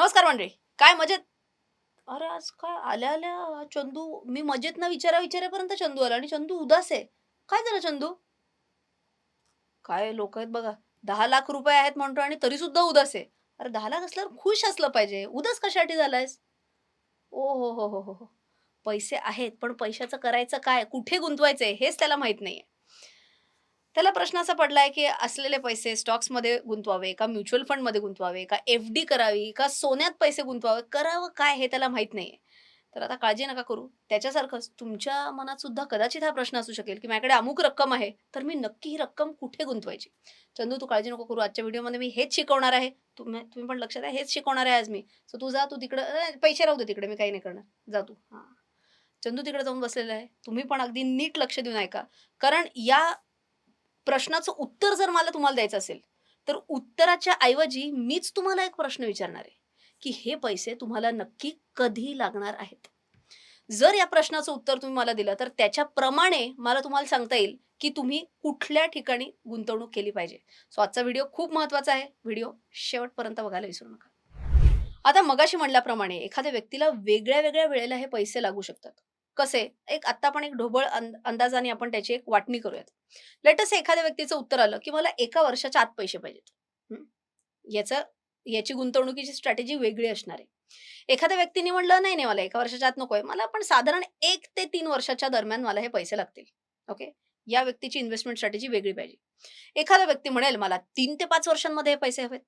नमस्कार मंडळी. काय मजेत? अरे आज काय आल्या आल्या चंदू मी मजेत ना विचारा विचारेपर्यंत चंदू आला आणि चंदू उदास आहे. काय झालं चंदू? काय लोक आहेत बघा. दहा लाख रुपये आहेत म्हणतो आणि तरी सुद्धा उदास आहे. अरे दहा लाख असल्यावर खुश असलं पाहिजे. उदास कशासाठी झालायस? ओ हो हो हो हो हो. पैसे आहेत पण पैशाचं करायचं काय? कुठे गुंतवायचंय? हेच त्याला माहीत नाहीये. त्याला प्रश्न असा पडलाय की असलेले पैसे स्टॉक्समध्ये गुंतवावे का म्युच्युअल फंडमध्ये गुंतवावे का एफ डी करावी का सोन्यात पैसे गुंतवावे? करावं काय हे त्याला माहीत नाहीये. तर आता काळजी नका करू. त्याच्यासारखंच तुमच्या मनात सुद्धा कदाचित हा प्रश्न असू शकेल की माझ्याकडे अमुक रक्कम आहे तर मी नक्की ही रक्कम कुठे गुंतवायची? चंदू तू काळजी नको करू. आजच्या व्हिडिओमध्ये मी हेच शिकवणार आहे. तुम्ही तुम्ही पण लक्षात आहे हेच शिकवणार आहे आज मी. सो तू जा तू तिकडं पैसे राहू दे तिकडे मी काही नाही करणार. जा तू. हां. चंदू तिकडे जाऊन बसलेला आहे. तुम्ही पण अगदी नीट लक्ष देऊन ऐका. कारण या प्रश्नाचं उत्तर जर मला तुम्हाला द्यायचं असेल तर उत्तराच्या ऐवजी मीच तुम्हाला एक प्रश्न विचारणार आहे की हे पैसे तुम्हाला नक्की कधी लागणार आहेत? जर या प्रश्नाचं उत्तर तुम्ही मला दिलं तर त्याच्याप्रमाणे मला तुम्हाला सांगता येईल की तुम्ही कुठल्या ठिकाणी गुंतवणूक केली पाहिजे. सो आजचा व्हिडिओ खूप महत्त्वाचा आहे. व्हिडिओ शेवटपर्यंत बघायला विसरू नका. आता मगाशी म्हणल्याप्रमाणे एखाद्या व्यक्तीला वेगळ्या वेगळ्या वेळेला हे पैसे लागू शकतात. कसे? एक आत्ता आपण एक ढोबळ अंदाजाने आपण त्याची एक वाटणी करूयात. लेटस एखाद्या व्यक्तीचं उत्तर आलं की मला एका वर्षाच्या आत पैसे पाहिजेत. याचं याची गुंतवणुकीची स्ट्रॅटेजी वेगळी असणार आहे. एखाद्या व्यक्तीने म्हणलं नाही नाही मला एका वर्षाच्या आत नकोय मला पण साधारण एक ते तीन वर्षाच्या दरम्यान मला हे पैसे लागतील. ओके या व्यक्तीची इन्व्हेस्टमेंट स्ट्रॅटेजी वेगळी पाहिजे. एखादा व्यक्ती म्हणेल मला तीन ते पाच वर्षांमध्ये हे पैसे हवेत.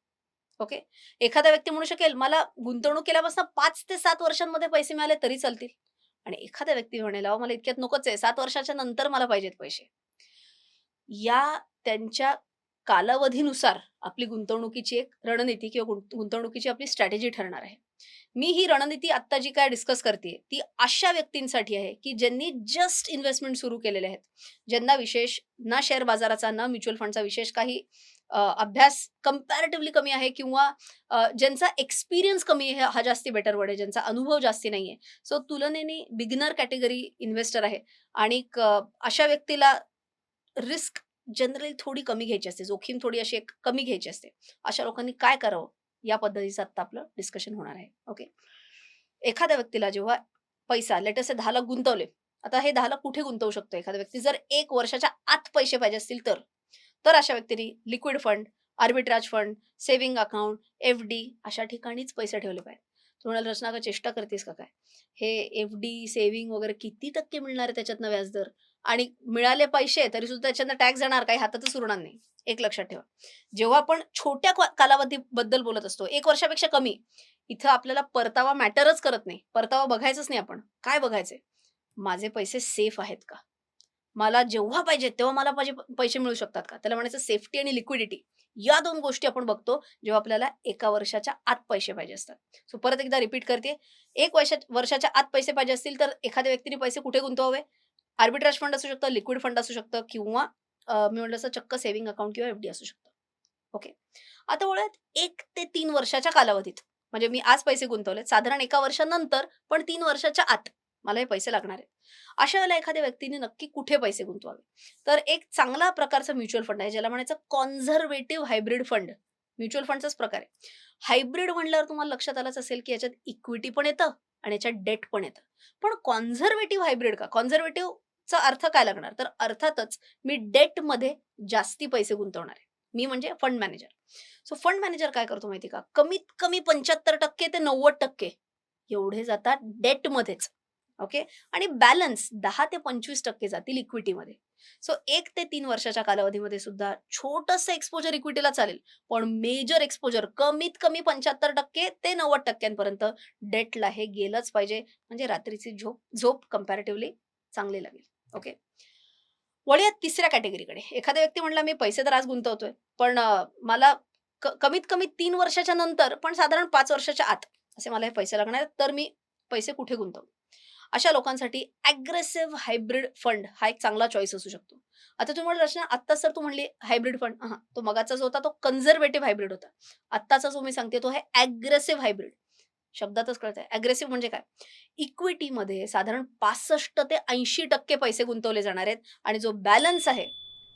ओके एखादा व्यक्ती म्हणू शकेल मला गुंतवणूक केल्यापासून पाच ते सात वर्षांमध्ये पैसे मिळाले तरी चालतील. आणि एखादा व्यक्ती म्हणेल अहो मला इतक्यात नकोच आहे सात वर्षाच्या नंतर मला पाहिजेत पैसे. या त्यांच्या कालावधीनुसार आपली गुंतवणुकीची एक रणनीती किंवा गुंतवणुकीची आपली स्ट्रॅटेजी ठरणार आहे. मी ही रणनीती आत्ता जी काय डिस्कस करते ती अशा व्यक्तींसाठी आहे की ज्यांनी जस्ट इन्व्हेस्टमेंट सुरू केलेले आहेत. ज्यांना विशेष ना शेअर बाजाराचा ना म्युच्युअल फंडचा विशेष काही अभ्यास कम्पॅरेटिव्हली कमी आहे किंवा ज्यांचा एक्सपिरियन्स कमी आहे हा जास्ती बेटर वर्ड आहे ज्यांचा अनुभव जास्ती नाही आहे सो तुलनेने बिगिनर कॅटेगरी इन्व्हेस्टर आहे आणि अशा व्यक्तीला रिस्क जनरली थोडी कमी घ्यायची असते जोखीम थोडी अशी एक कमी घ्यायची असते. अशा लोकांनी काय करावं? या पद्धतीचं आता आपलं डिस्कशन होणार आहे. ओके एखाद्या व्यक्तीला जेव्हा पैसा लेटेस्ट दहा लाख गुंतवले आता हे दहा लाख कुठे गुंतवू शकतो एखादा व्यक्ती? जर एक वर्षाच्या आत पैसे पाहिजे असतील तर तर अशा व्यक्तीने liquid fund arbitrage fund saving account F D अशा ठिकाणीच पैसे ठेवले पाहिजे. तुम्हाला रचना का चेष्टा करतेस का काय? हे एफ डी सेव्हिंग वगैरे किती टक्के मिळणार आहे त्याच्यातनं व्याजदर? आणि मिळाले पैसे तरी सुद्धा त्याच्यातनं टॅक्स जाणार काही हातातच उरणार नाही. एक लक्षात ठेवा. जेव्हा आपण छोट्या कालावधीबद्दल बोलत असतो एक वर्षापेक्षा कमी इथं आपल्याला परतावा मॅटरच करत नाही. परतावा बघायचंच नाही आपण. काय बघायचंय? माझे पैसे सेफ आहेत का? मला जेव्हा पाहिजे तेव्हा मला माझे पैसे मिळू शकतात का? त्याला म्हणायचं सेफ्टी आणि लिक्विडिटी. या दोन गोष्टी आपण बघतो जेव्हा आपल्याला एका वर्षाच्या आत पैसे पाहिजे असतात. सो परत एकदा रिपीट करते. एक वर्षा वर्षाच्या आत पैसे पाहिजे असतील तर एखाद्या व्यक्तीने पैसे कुठे गुंतवावे? आर्बिट्राज फंड असू शकतं लिक्विड फंड असू शकतं किंवा मी म्हटलं असं चक्क सेव्हिंग अकाउंट किंवा एफडी असू शकतं. ओके आता वळत एक ते तीन वर्षाच्या कालावधीत. म्हणजे मी आज पैसे गुंतवले साधारण एका वर्षानंतर पण तीन वर्षाच्या आत. मला हे पैसे लागणार आहेत. अशा वेळेला एखाद्या व्यक्तीने नक्की कुठे पैसे गुंतवावे? तर एक चांगला प्रकारचा म्युच्युअल फंड आहे ज्याला म्हणायचं कॉन्झर्वेटिव्ह हायब्रिड फंड म्युच्युअल फंडचाच प्रकार आहे. हायब्रिड म्हणल्यावर तुम्हाला लक्षात आलंच असेल की याच्यात इक्विटी पण येतं आणि याच्यात डेट पण येतं. पण कॉन्झर्वेटिव्ह हायब्रिड का? कॉन्झर्वेटिव्हचा अर्थ काय लागणार? तर अर्थातच मी डेटमध्ये जास्ती पैसे गुंतवणार आहे. मी म्हणजे fund manager so fund manager काय करतो माहिती का? कमीत कमी पंच्याहत्तर टक्के ते नव्वद टक्के एवढे जातात डेटमध्येच ओके? आणि बॅलन्स दहा ते पंचवीस टक्के जातील इक्विटीमध्ये. सो एक ते तीन वर्षाच्या कालावधीमध्ये सुद्धा छोटस एक्सपोजर इक्विटीला चालेल. पण मेजर एक्सपोजर कमीत कमी पंच्याहत्तर टक्के ते नव्वद टक्क्यांपर्यंत डेटला हे गेलंच पाहिजे. म्हणजे रात्रीची झोप झोप कम्पॅरेटिव्हली चांगली लागेल. ओके? वळूया तिसऱ्या कॅटेगरीकडे एखादा व्यक्ती म्हणला मी पैसे तर आज गुंतवतोय पण मला कमीत कमी तीन वर्षाच्या नंतर पण साधारण पाच वर्षाच्या आत असे मला हे पैसे लागणार तर मी पैसे कुठे गुंतवू? अशा लोकांसाठी अग्रेसिव्ह हायब्रिड फंड हा एक चांगला चॉईस असू शकतो. आता तुम्ही म्हणलं रचना आत्ताच सर तू म्हणली हायब्रिड फंड हा तो मगाचा जो होता तो कन्झर्वेटिव्ह हायब्रिड होता. आत्ताचा जो मी सांगते तो आहे अग्रेसिव्ह हायब्रिड शब्दातच कळत आहे अग्रेसिव्ह म्हणजे काय? इक्विटीमध्ये साधारण पासष्ट ते ऐंशी टक्के पैसे गुंतवले जाणार आहेत आणि जो बॅलन्स आहे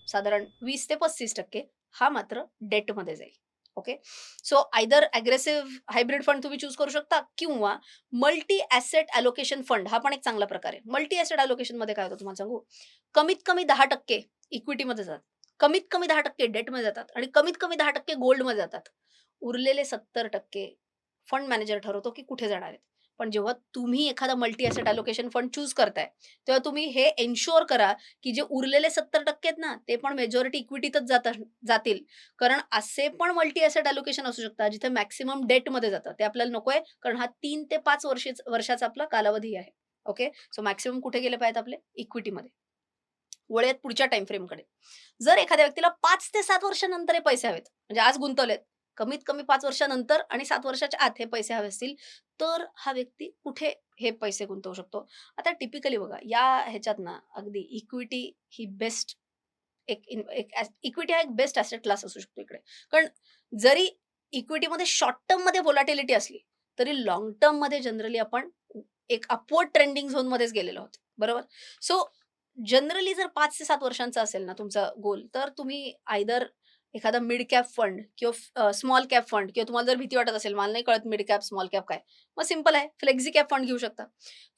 साधारण वीस ते पस्तीस टक्के हा मात्र डेटमध्ये जाईल. Okay? So either aggressive hybrid fund तुम्ही चूज करू शकता किंवा मल्टी ॲसेट ॲलोकेशन फंड हा पण एक चांगला प्रकार आहे. मल्टी ॲसेट ॲलोकेशनमध्ये काय होतं तुम्हाला सांगू? कमीत कमी दहा टक्के इक्विटीमध्ये जातात. कमीत कमी दहा टक्के डेटमध्ये जातात आणि कमीत कमी दहा टक्के गोल्डमध्ये जातात. उरलेले सत्तर टक्के फंड मॅनेजर ठरवतो की कुठे जाणार आहेत. पण जेव्हा तुम्ही एखादा multi asset allocation fund choose करताय तेव्हा तुम्ही हे एन्शुअर करा की जे उरलेले सत्तर टक्के आहेत ना ते पण मेजॉरिटी इक्विटीतच जात जातील. कारण असे पण मल्टी असेट अलोकेशन असू शकतात जिथे मॅक्सिमम डेटमध्ये जातं. ते आपल्याला नको आहे कारण हा तीन ते पाच वर्ष वर्षाचा आपला कालावधी आहे. ओके सो मॅक्सिमम कुठे गेले पाहिजेत आपले? इक्विटीमध्ये वळ्यात पुढच्या टाइम फ्रेमकडे जर एखाद्या व्यक्तीला पाच ते सात वर्षानंतर हे पैसे हवेत म्हणजे आज गुंतवलेत कमीत कमी पाच वर्षानंतर आणि सात वर्षाच्या आत हे पैसे हवे असतील तर हा व्यक्ती कुठे हे पैसे गुंतवू शकतो? आता टिपिकली बघा या ह्याच्यात ना अगदी इक्विटी ही बेस्ट एक इक्विटी हा एक बेस्ट ऍसेट क्लास असू शकतो इकडे. कारण जरी इक्विटीमध्ये शॉर्ट टर्ममध्ये व्होलाटिलिटी असली तरी लॉंग टर्ममध्ये जनरली आपण एक अपवर्ड ट्रेंडिंग झोन मध्येच गेलेलो आहोत. बरोबर? सो जनरली जर पाच ते सात वर्षांचा असेल ना तुमचा गोल तर तुम्ही आयदर एखादा मिड कॅप फंड किंवा स्मॉल कॅप फंड किंवा तुम्हाला जर भीती वाटत असेल मला नाही कळत मिड कॅप स्मॉल कॅप काय. मग सिंपल आहे. फ्लेक्झी कॅप फंड घेऊ शकता.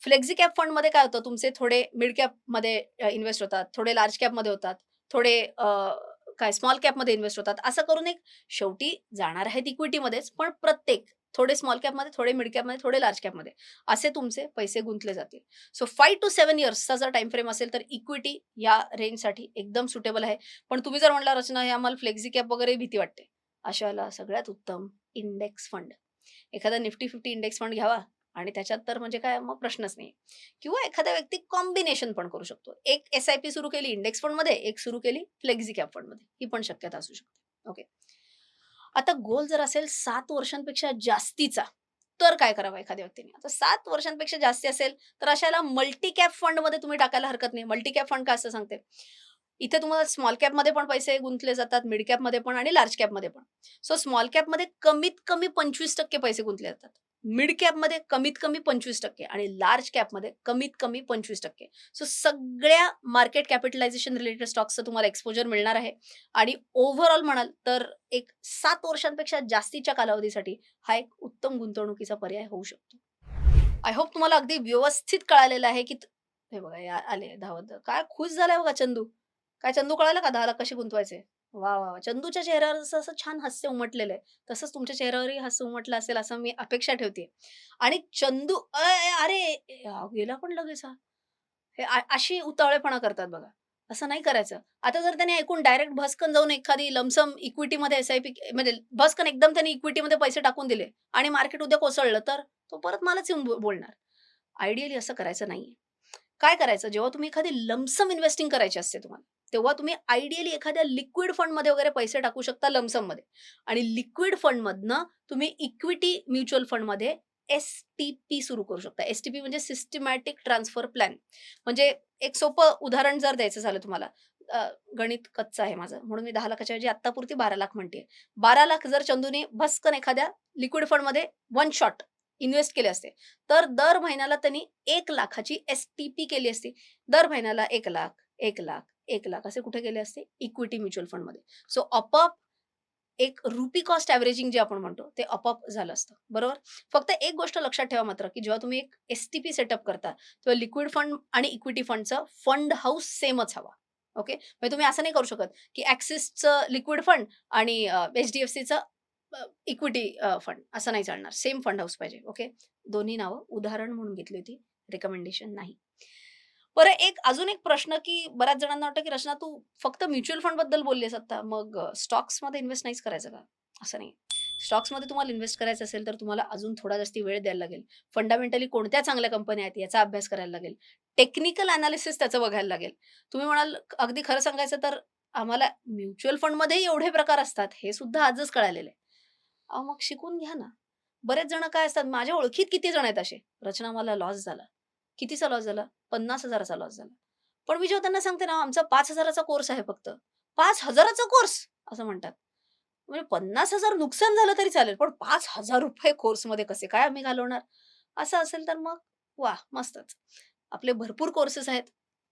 फ्लेक्झी कॅप फंडमध्ये काय होतं? तुमचे थोडे मिड कॅपमध्ये इन्व्हेस्ट होतात. थोडे लार्ज कॅपमध्ये होतात. थोडे काय स्मॉल कॅपमध्ये इन्व्हेस्ट होतात. असं करून एक शेवटी जाणार आहेत इक्विटीमध्येच पण प्रत्येक थोडे स्मॉल कॅपमध्ये थोडे मिड कॅपमध्ये थोडे लार्ज कॅपमध्ये. असे तुमचे पैसे गुंतले जातील. सो फाईव्ह टू सेव्हन इयर्सचा जर टाइम फ्रेम असेल तर इक्विटी या रेंजसाठी एकदम सुटेबल आहे. पण तुम्ही जर म्हणला रचना हे आम्हाला फ्लेक्झी कॅप वगैरे भीती वाटते. अशाला सगळ्यात उत्तम इंडेक्स फंड एखादा निफ्टी फिफ्टी इंडेक्स फंड घ्यावा. आणि त्याच्यात तर म्हणजे काय मग प्रश्नच नाही किंवा एखादा व्यक्ती कॉम्बिनेशन पण करू शकतो. एक एस आय पी सुरू केली इंडेक्स फंडमध्ये एक सुरू केली फ्लेक्झी कॅप फंडमध्ये ही पण शक्यता असू शकते. ओके आता गोल जर असेल सात वर्षांपेक्षा जास्तीचा तर काय करावं एखाद्या व्यक्तीने? आता सात वर्षांपेक्षा जास्ती असेल तर अशाला मल्टी कॅप फंडमध्ये तुम्ही टाकायला हरकत नाही. मल्टी कॅप फंड काय असं सांगते? इथे तुम्हाला स्मॉल कॅपमध्ये पण पैसे गुंतले जातात मिड कॅपमध्ये पण आणि लार्ज कॅपमध्ये पण. सो स्मॉल कॅपमध्ये कमीत कमी पंचवीस टक्के पैसे गुंतले जातात. मिड कॅपमध्ये कमीत कमी पंचवीस टक्के आणि लार्ज कॅपमध्ये कमीत कमी पंचवीस टक्के. सो सगळ्या मार्केट कॅपिटलायझेशन रिलेटेड स्टॉक्सचं तुम्हाला एक्सपोजर मिळणार आहे. आणि ओव्हरऑल म्हणाल तर एक सात वर्षांपेक्षा जास्तीच्या कालावधीसाठी हा एक उत्तम गुंतवणुकीचा पर्याय होऊ शकतो. आय होप तुम्हाला अगदी व्यवस्थित कळालेलं आहे की हे बघा या आले धावत. काय खुश झालाय बघा चंदू. काय चंदू कळालं का? दहाला कसे गुंतवायचे? वा वा वा. चंदूच्या चेहऱ्यावर जसं असं छान हास्य उमटलेलं आहे तसंच तुमच्या चेहऱ्यावरही हास्य उमटलं असेल असं मी अपेक्षा ठेवते. आणि चंदू अ, अ, अरे हा गेला पण लगेच हा. हे आ- अशी उतावळेपणा करतात बघा. असं नाही करायचं. आता जर त्याने ऐकून डायरेक्ट भस्कन जाऊन एखादी लमसम इक्विटीमध्ये एस आय पी म्हणजे भस्कन एकदम त्याने इक्विटीमध्ये पैसे टाकून दिले आणि मार्केट उद्या कोसळलं तर तो परत मलाच येऊन बो- बोलणार. आयडियली असं करायचं नाहीये. काय करायचं? जेव्हा तुम्ही एखादी लमसम इन्व्हेस्टिंग करायची असते तुम्हाला तेव्हा तुम्ही आयडियली एखाद्या लिक्विड फंडमध्ये वगैरे पैसे टाकू शकता लमसममध्ये. आणि लिक्विड फंडमधनं तुम्ही इक्विटी म्युच्युअल फंडमध्ये एस टी पी सुरू करू शकता. एस टी पी म्हणजे सिस्टमॅटिक ट्रान्सफर प्लॅन म्हणजे एक सोपं उदाहरण जर द्यायचं झालं तुम्हाला गणित कच्चं आहे माझं. म्हणून मी दहा लाखाच्या ऐवजी आत्तापुरती बारा लाख म्हणते बारा लाख जर चंदूने भस्कन एखाद्या लिक्विड फंडमध्ये वन शॉट इन्व्हेस्ट केले असते तर दर महिन्याला त्यांनी एक लाखाची एस टी पी केली असती. दर महिन्याला एक लाख एक लाख एक लाख असे कुठे गेले असते? इक्विटी म्युच्युअल फंडमध्ये सो अपअप एक रुपी कॉस्ट ॲव्हरेजिंग जे आपण म्हणतो ते अपअप झालं असतं. बरोबर? फक्त एक गोष्ट लक्षात ठेवा मात्र की जेव्हा तुम्ही एक एस टी पी सेटअप करता तेव्हा लिक्विड फंड आणि इक्विटी फंडचं फंड हाऊस सेमच हवा. ओके म्हणजे तुम्ही असं नाही करू शकत की ॲक्सिसचं लिक्विड फंड आणि एच डी एफ सीचं इक्विटी फंड असं नाही चालणार. सेम फंड हाऊस पाहिजे. ओके दोन्ही नावं उदाहरण म्हणून घेतली होती. रेकमेंडेशन नाही. बरं एक अजून एक प्रश्न की बऱ्याच जणांना वाटतं की रचना तू फक्त म्युच्युअल फंडबद्दल बोललीस आता मग स्टॉक्समध्ये इन्व्हेस्ट नाहीच करायचं का? असं नाही. स्टॉक्समध्ये तुम्हाला इन्व्हेस्ट करायचं असेल तर तुम्हाला अजून थोडा जास्ती वेळ द्यायला लागेल. फंडामेंटली कोणत्या चांगल्या कंपन्या आहेत याचा अभ्यास करायला लागेल. टेक्निकल अनालिसिस त्याचं बघायला लागेल. तुम्ही म्हणाल अगदी खरं सांगायचं तर आम्हाला म्युच्युअल फंडमध्ये एवढे प्रकार असतात हे सुद्धा आजच कळालेले आहे. मग शिकून घ्या ना. बरेच जण काय असतात माझ्या ओळखीत किती जण आहेत असे? रचना मला लॉस झाला. कितीचा लॉस झाला? पन्नास हजाराचा लॉस झाला. पण मी जेव्हा त्यांना सांगते ना आमचा पाच हजाराचा कोर्स आहे फक्त. पाच हजाराचा कोर्स असं म्हणतात. म्हणजे पन्नास हजार नुकसान झालं तरी चालेल पण पाच हजार रुपये कोर्समध्ये कसे काय आम्ही घालवणार? असं असेल तर मग वा मस्तच. आपले भरपूर कोर्सेस आहेत.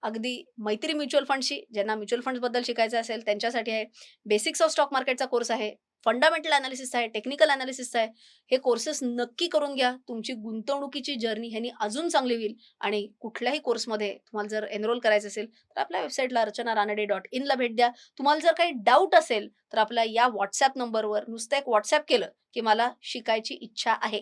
अगदी मैत्री म्युच्युअल फंडशी ज्यांना म्युच्युअल फंडबद्दल शिकायचं असेल त्यांच्यासाठी आहे. बेसिक्स ऑफ स्टॉक मार्केटचा कोर्स आहे. फंडामेंटल अनालिसिस आहे टेक्निकल अनालिसिस आहे हे कोर्सेस नक्की करून घ्या. तुमची गुंतवणुकीची जर्नी ह्यानी अजून चांगली होईल आणि कुठल्याही कोर्समध्ये तुम्हाला जर एनरोल करायचं असेल तर आपल्या वेबसाईटला अर्चना रानडे डॉट इनला भेट द्या. तुम्हाला जर काही डाऊट असेल तर आपल्या या व्हॉट्सॲप नंबरवर नुसतं एक व्हॉट्सॲप केलं की मला शिकायची इच्छा आहे.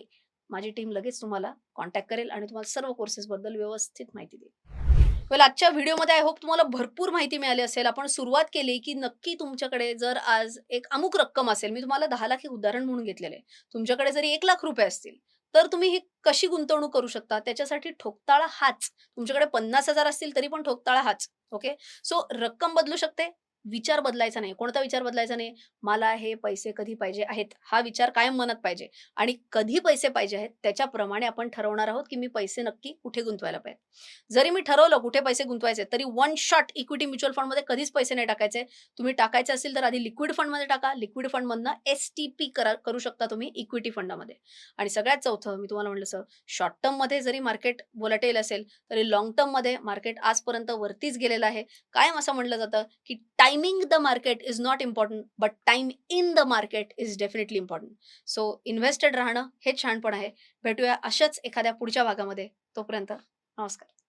माझी टीम लगेच तुम्हाला कॉन्टॅक्ट करेल आणि तुम्हाला सर्व कोर्सेसबद्दल व्यवस्थित माहिती देईल. वेल आजच्या व्हिडिओमध्ये आय होप तुम्हाला भरपूर माहिती मिळाली असेल. आपण सुरुवात केली की नक्की तुमच्याकडे जर आज एक अमुक रक्कम असेल मी तुम्हाला दहा लाख हे उदाहरण म्हणून घेतलेले तुमच्याकडे जरी एक लाख रुपये असतील तर तुम्ही ही कशी गुंतवणूक करू शकता? त्याच्यासाठी ठोकताळा हाच. तुमच्याकडे पन्नास हजार असतील तरी पण ठोकताळा हाच. ओके सो रक्कम बदलू शकते विचार बदलायचा नाही. कोणता विचार बदलायचा नाही? मला हे पैसे कधी पाहिजे आहेत? हा विचार कायम मनात पाहिजे. आणि कधी पैसे पाहिजे आहेत? त्याच्याप्रमाणे आपण ठरवणार आहोत की मी पैसे नक्की कुठे गुंतवायला पाहिजे. जरी मी ठरवलं कुठे पैसे गुंतवायचे तरी वन शॉट इक्विटी म्युच्युअल फंडमध्ये कधीच पैसे नाही टाकायचे. तुम्ही टाकायचे असेल तर आधी लिक्विड फंडमध्ये टाका. लिक्विड फंडमधनं एस टी पी करा करू शकता तुम्ही इक्विटी फंडामध्ये आणि सगळ्यात चौथं मी तुम्हाला म्हटलं सर शॉर्ट टर्ममध्ये जरी मार्केट बोलाटेल असेल तरी लॉंग टर्ममध्ये मार्केट आजपर्यंत वरतीच गेलेलं आहे. कायम असं म्हटलं जातं की timing the market is not important but time in the market is definitely important so invested राहणं हे छानपण आहे. भेटूया अशाच एखाद्या पुढच्या भागामध्ये. तोपर्यंत नमस्कार.